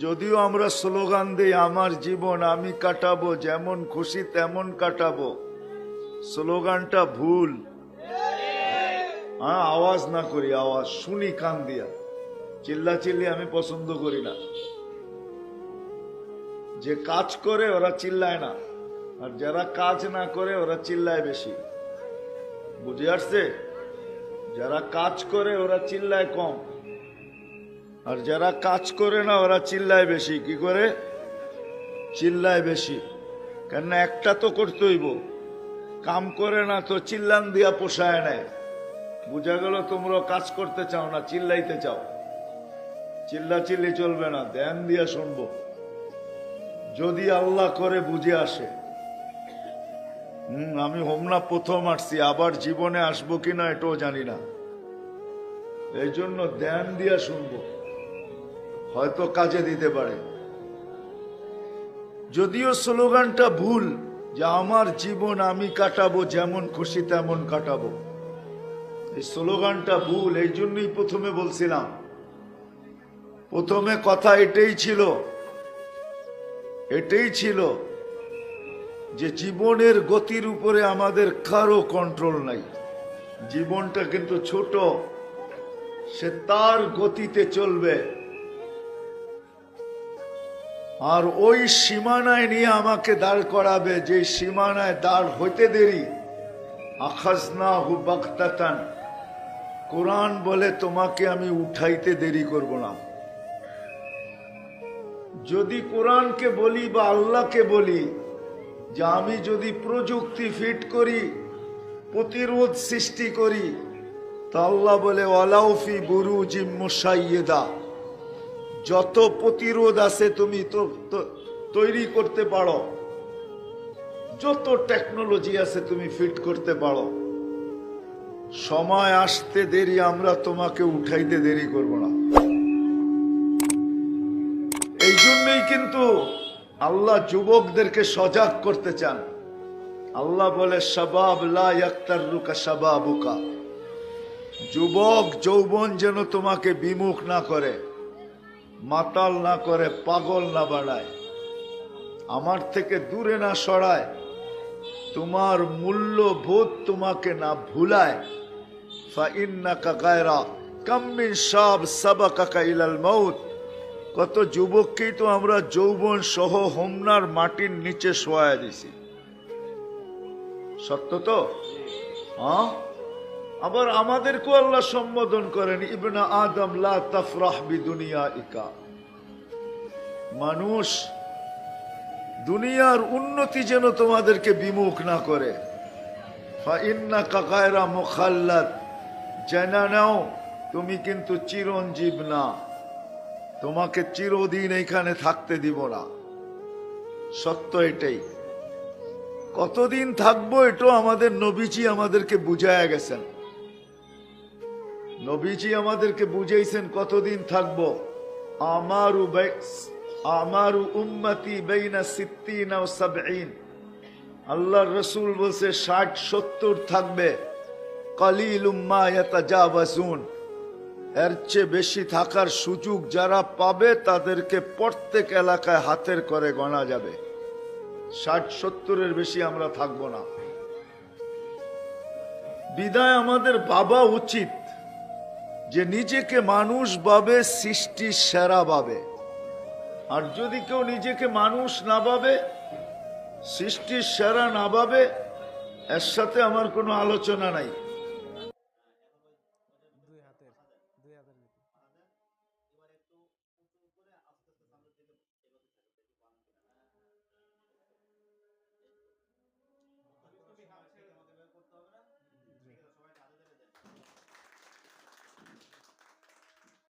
যদিও আমরা স্লোগান দিই, আমার জীবন আমি কাটাবো, যেমন খুশি তেমন কাটাবো। স্লোগানটা ভুল। হ্যাঁ আওয়াজ না করি, আওয়াজ। শুনি, কান দিয়া। চিল্লা চিল্লি আমি পছন্দ করি না। যে কাজ করে, ওরা চিল্লায় না। আর যারা কাজ না করে, ওরা চিল্লায় বেশি। বুঝে আসছে? যারা কাজ করে, ওরা চিল্লায় কম। আর যারা কাজ করে না, ওরা চিল্লায় বেশি। কি করে? চিল্লায় বেশি। কেন একটা তো করতে হইব কাম করে না তো চিল্লান দিয়া পোষায় নেয়। বুঝা গেল তোমরা কাজ করতে চাও না, চিল্লাইতে চাও। চিল্লা চিল্লি চলবে না, ধ্যান দিয়া শুনব। যদি আল্লাহ করে বুঝে আসে। হম, আমি হোমনা প্রথম আসছি, আবার জীবনে আসব কিনা এটাও জানি না। এই জন্য ধ্যান দিয়া শুনব। হয়তো কাজে দিতে পারে। যদিও স্লোগানটা ভুল, যে আমার জীবন আমি কাটাবো যেমন খুশি তেমন কাটাবো। এই স্লোগানটা ভুল, এই জন্যই প্রথমে বলছিলাম। প্রথমে কথা এটাই ছিল এটাই ছিল যে জীবনের গতির উপরে আমাদের কারও কন্ট্রোল নাই। জীবনটা কিন্তু ছোট, সে তার গতিতে চলবে। আর ওই সীমানায় নিয়ে আমাকে দাঁড় করাবে, যে সীমানায় দাঁড় হইতে দেরি। আখাস না হু বাক্তাতান কোরআন বলে তোমাকে আমি উঠাইতে দেরি করব না। যদি কোরআনকে বলি বা আল্লাহকে বলি, যে আমি যদি প্রযুক্তি ফিট করি, প্রতিরোধ সৃষ্টি করি, তা আল্লাহ বলে ওয়ালাউফি বুরু জিম্মুসাইয়েদা যত প্রতিরোধ আছে তুমি তো তৈরি করতে পারো। যত টেকনোলজি আছে তুমি ফিট করতে পারো। সময় আসতে দেরি, আমরা তোমাকে উঠাইতে দেরি করব না। এই জন্যই কিন্তু আল্লাহ যুবকদেরকে সজাগ করতে চান। আল্লাহ বলে সবাব লা ইয়াক্তাররুকা শাবাবুকা। যুবক যৌবন যেন তোমাকে বিমুখ না করে। মাতাল না করে পাগল না বাড়ায়। আমার থেকে দূরে না সরায়। তোমার মূল্যবোধ তোমাকে না ভুলায়। কত যুবককেই তো আমরা যৌবন সহ হোমনার মাটির নিচে শোয়া দিছি। সত্য তো? হ্যাঁ? আবার আমাদেরকেও আল্লাহ সম্বোধন করেন, ইবনা আদম লা ইকা মানুষ দুনিয়ার উন্নতি যেন তোমাদেরকে বিমুখ না করে। জানা নাও, তুমি কিন্তু চিরঞ্জীব না। তোমাকে চিরদিন এখানে থাকতে দিব না। সত্য এটাই। কতদিন থাকব এটাও আমাদের নবীজি আমাদেরকে বুঝায়া গেছেন। নবীজি আমাদেরকে বুঝাইছেন কতদিন থাকব। আমারু আমারু উম্মতি বেইনা সিত্তিনা ও সাবঈন। আল্লাহ রসুল বলছে, ষাট, সত্তর থাকবে। কলিল উম্মা ইয়াতাজাওয়াজুন। এর চেয়ে বেশি থাকার সুযোগ যারা পাবে, তাদেরকে প্রত্যেক এলাকায় হাতের করে গণা যাবে। ষাট, সত্তরের বেশি আমরা থাকব না। বিদায় আমাদের বাবা উচিত। যে নিজেকে মানুষ ভাবে সৃষ্টির সেরা ভাবে। আর যদি কেউ নিজেকে মানুষ না ভাবে সৃষ্টির সেরা না ভাবে, এর সাথে আমার কোনো আলোচনা নাই।